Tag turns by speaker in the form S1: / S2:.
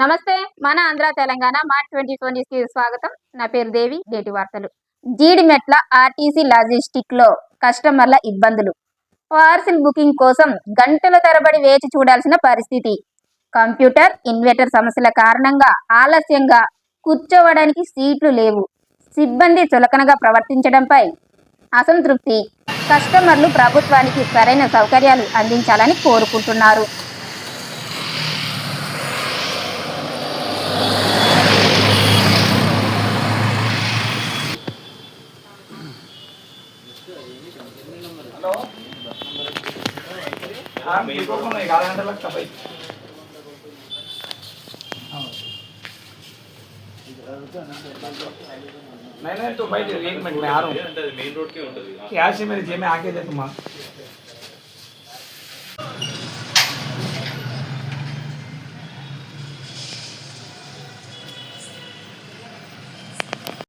S1: నమస్తే మన Andhra Telangana March twenty four న్యూస్కి స్వాగతం. నా పేరు దేవి నేటి వార్తలు. జీడిమెట్ల ఆర్టీసీ లాజిస్టిక్లో కస్టమర్ల ఇబ్బందులు. పార్సిల్ బుకింగ్ కోసం గంటల తరబడి వేచి చూడాల్సిన పరిస్థితి. కంప్యూటర్ ఇన్వర్టర్ సమస్యల కారణంగా ఆలస్యంగా కూర్చోవడానికి సీట్లు లేవు. సిబ్బంది చులకనగా ప్రవర్తించడంపై అసంతృప్తి. కస్టమర్లు ప్రభుత్వానికి సరైన సౌకర్యాలు అందించాలని కోరుకుంటున్నారు.
S2: हाँ मेरे को कौन ग्यारह घंटा लगता भाई नहीं नहीं तो भाई एक मिनट में आ रहा हूँ
S3: అంటే అది మెయిన్ రోడ్ కే ఉంటది
S2: यहाँ से मेरे जेब में आके दे तुम